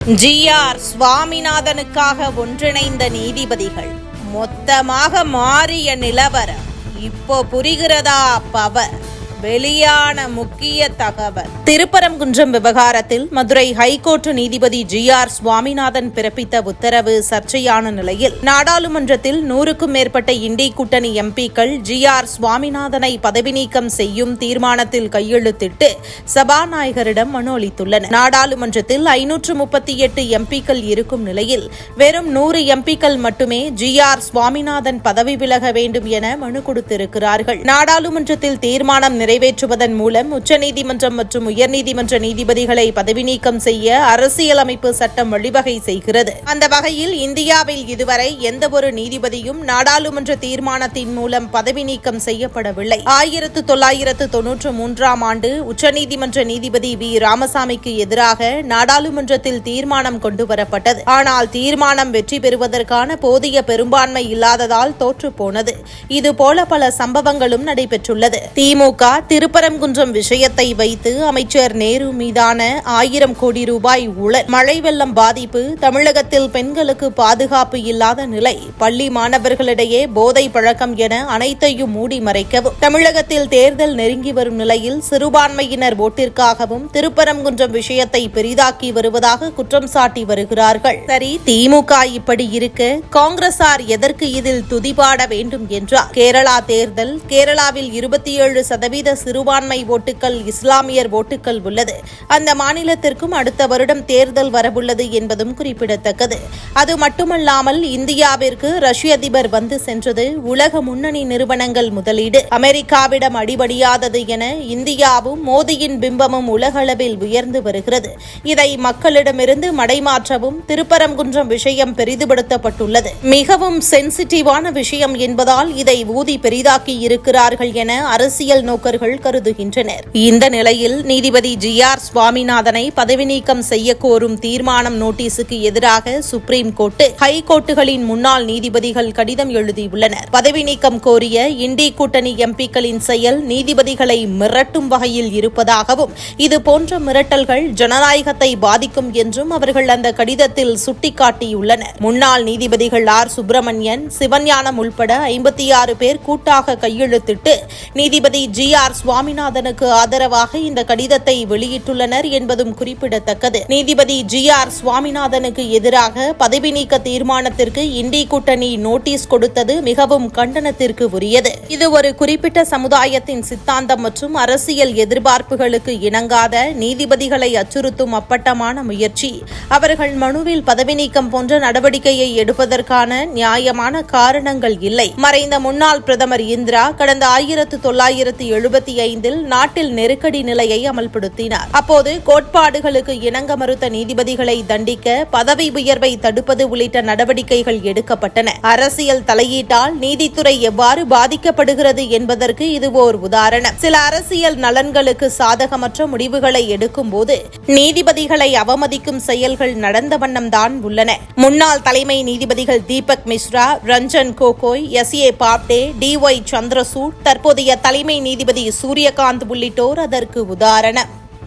G R சுவாமிநாதனுக்காக ஒன்றிணைந்த நீதிபதிகள். மொத்தமாக மாறிய நிலவரம் இப்போ புரிகிறதா பவர்? வெளியான முக்கிய தகவல். திருப்பரங்குன்றம் விவகாரத்தில் மதுரை ஹைகோர்ட் நீதிபதி ஜி ஆர் சுவாமிநாதன் பிறப்பித்த உத்தரவு சர்ச்சையான நிலையில் நாடாளுமன்றத்தில் நூறுக்கும் மேற்பட்ட இண்டி கூட்டணி எம்பிக்கள் ஜி ஆர் சுவாமிநாதனை பதவி நீக்கம் செய்யும் தீர்மானத்தில் கையெழுத்திட்டு சபாநாயகரிடம் மனு அளித்துள்ளனர். நாடாளுமன்றத்தில் ஐநூற்று முப்பத்தி எட்டு எம்பிக்கள் இருக்கும் நிலையில் வெறும் நூறு எம்பிக்கள் மட்டுமே ஜி ஆர் சுவாமிநாதன் பதவி விலக வேண்டும் என மனு கொடுத்திருக்கிறார்கள். நாடாளுமன்றத்தில் தீர்மானம் நிறைவேற்றுவதன் மூலம் உச்சநீதிமன்றம் மற்றும் உயர்நீதிமன்ற நீதிபதிகளை பதவி நீக்கம் செய்ய அரசியலமைப்பு சட்டம் வழிவகை செய்கிறது. அந்த வகையில் இந்தியாவில் இதுவரை எந்தவொரு நீதிபதியும் நாடாளுமன்ற தீர்மானத்தின் மூலம் பதவி நீக்கம் செய்யப்படவில்லை. ஆயிரத்து தொள்ளாயிரத்து தொன்னூற்று மூன்றாம் ஆண்டு உச்சநீதிமன்ற நீதிபதி வி. ராமசாமிக்கு எதிராக நாடாளுமன்றத்தில் தீர்மானம் கொண்டுவரப்பட்டது ஆனால் தீர்மானம் வெற்றி பெறுவதற்கான போதிய பெரும்பான்மை இல்லாததால் தோற்றுப்போனது. இதுபோல பல சம்பவங்களும் நடைபெற்றுள்ளது. திமுக திருப்பரங்குன்றம் விஷயத்தை வைத்து அமைச்சர் நேரு மீதான ஆயிரம் கோடி ரூபாய் உள மழை வெள்ளம் பாதிப்பு தமிழகத்தில் பெண்களுக்கு பாதுகாப்பு இல்லாத நிலை பள்ளி மாணவர்களிடையே போதை பழக்கம் என அனைத்தையும் மூடி மறைக்கவும் தமிழகத்தில் தேர்தல் நெருங்கி வரும் நிலையில் சிறுபான்மையினர் ஓட்டிற்காகவும் திருப்பரங்குன்றம் விஷயத்தை பெரிதாக்கி வருவதாக குற்றம் சாட்டி வருகிறார்கள். சரி திமுக இப்படி இருக்க காங்கிரசார் எதற்கு இதில் துதிபாட வேண்டும் என்றார்? கேரளா தேர்தல் கேரளாவில் இருபத்தி ஏழு சதவீத சிறுபான்மை ஓட்டுகள் இஸ்லாமியர் ஓட்டுகள் உள்ளது. அந்த மாநிலத்திற்கும் அடுத்த வருடம் தேர்தல் வரவுள்ளது என்பதும் குறிப்பிடத்தக்கது. அது மட்டுமல்லாமல் இந்தியாவிற்கு ரஷ்ய அதிபர் வந்து சென்றது உலக முன்னணி நிறுவனங்கள் முதலீடு. அமெரிக்காவிடம் அடிபடியாதது என இந்தியாவும் மோதியின் பிம்பமும் உலகளவில் உயர்ந்து வருகிறது. இதை மக்களிடமிருந்து மடைமாற்றவும் திருப்பரங்குன்றம் விஷயம் பெரிதுபடுத்தப்பட்டுள்ளது. மிகவும் சென்சிட்டிவான விஷயம் என்பதால் இதை ஊதி பெரிதாக்கி இருக்கிறார்கள் என அரசியல் நோக்கர்கள் கருதுகின்றனர். இந்த நிலையில் நீதிபதி ஜி ஆர் சுவாமிநாதனை பதவி நீக்கம் செய்ய கோரும் தீர்மானம் நோட்டீஸுக்கு எதிராக சுப்ரீம் கோர்ட்டு ஹைகோர்ட்டுகளின் முன்னாள் நீதிபதிகள் கடிதம் எழுதியுள்ளனர். பதவி நீக்கம் கோரிய இண்டி கூட்டணி எம்பிக்களின் செயல் நீதிபதிகளை மிரட்டும் வகையில் இருப்பதாகவும் இதுபோன்ற மிரட்டல்கள் ஜனநாயகத்தை பாதிக்கும் என்றும் அவர்கள் அந்த கடிதத்தில் சுட்டிக்காட்டியுள்ளனர். முன்னாள் நீதிபதிகள் ஆர். சுப்பிரமணியன் சிவஞானம் உள்பட ஐம்பத்தி ஆறு பேர் கூட்டாக கையெழுத்திட்டு நீதிபதி ஜி ஆர் சுவாமிநாதனுக்கு ஆதரவாக இந்த கடிதத்தை வெளியிட்டுள்ளனர் என்பதும் குறிப்பிடத்தக்கது. நீதிபதி ஜி ஆர் சுவாமிநாதனுக்கு எதிராக பதவி நீக்க தீர்மானத்திற்கு இண்டி கூட்டணி நோட்டீஸ் கொடுத்தது மிகவும் கண்டனத்திற்கு உரியது. இது ஒரு குறிப்பிட்ட சமுதாயத்தின் சித்தாந்தம் மற்றும் அரசியல் எதிர்பார்ப்புகளுக்கு இணங்காத நீதிபதிகளை அச்சுறுத்தும் அப்பட்டமான முயற்சி. அவர்கள் மனுவில் பதவி நீக்கம் போன்ற நடவடிக்கையை எடுப்பதற்கான நியாயமான காரணங்கள் இல்லை. மறைந்த முன்னாள் பிரதமர் இந்திரா கடந்த ஆயிரத்து தொள்ளாயிரத்து இருபத்தி ஐந்தில் நாட்டில் நெருக்கடி நிலையை அமல்படுத்தினார். அப்போது கோட்பாடுகளுக்கு இணங்க மறுத்த நீதிபதிகளை தண்டிக்க பதவி உயர்வை தடுப்பது உள்ளிட்ட நடவடிக்கைகள் எடுக்கப்பட்டன. அரசியல் தலையீட்டால் நீதித்துறை எவ்வாறு பாதிக்கப்படுகிறது என்பதற்கு இது ஓர் உதாரணம். சில அரசியல் நலன்களுக்கு சாதகமற்ற முடிவுகளை எடுக்கும்போது நீதிபதிகளை அவமதிக்கும் செயல்கள் நடந்த வண்ணம்தான் உள்ளன. முன்னாள் தலைமை நீதிபதிகள் Deepak Misra Ranjan Gogoi S A Bobde D Y Chandrachud தற்போதைய தலைமை நீதிபதி நீதிபதி சூரியகாந்த் உள்ளிட்டோர் அதற்கு உதாரணம்.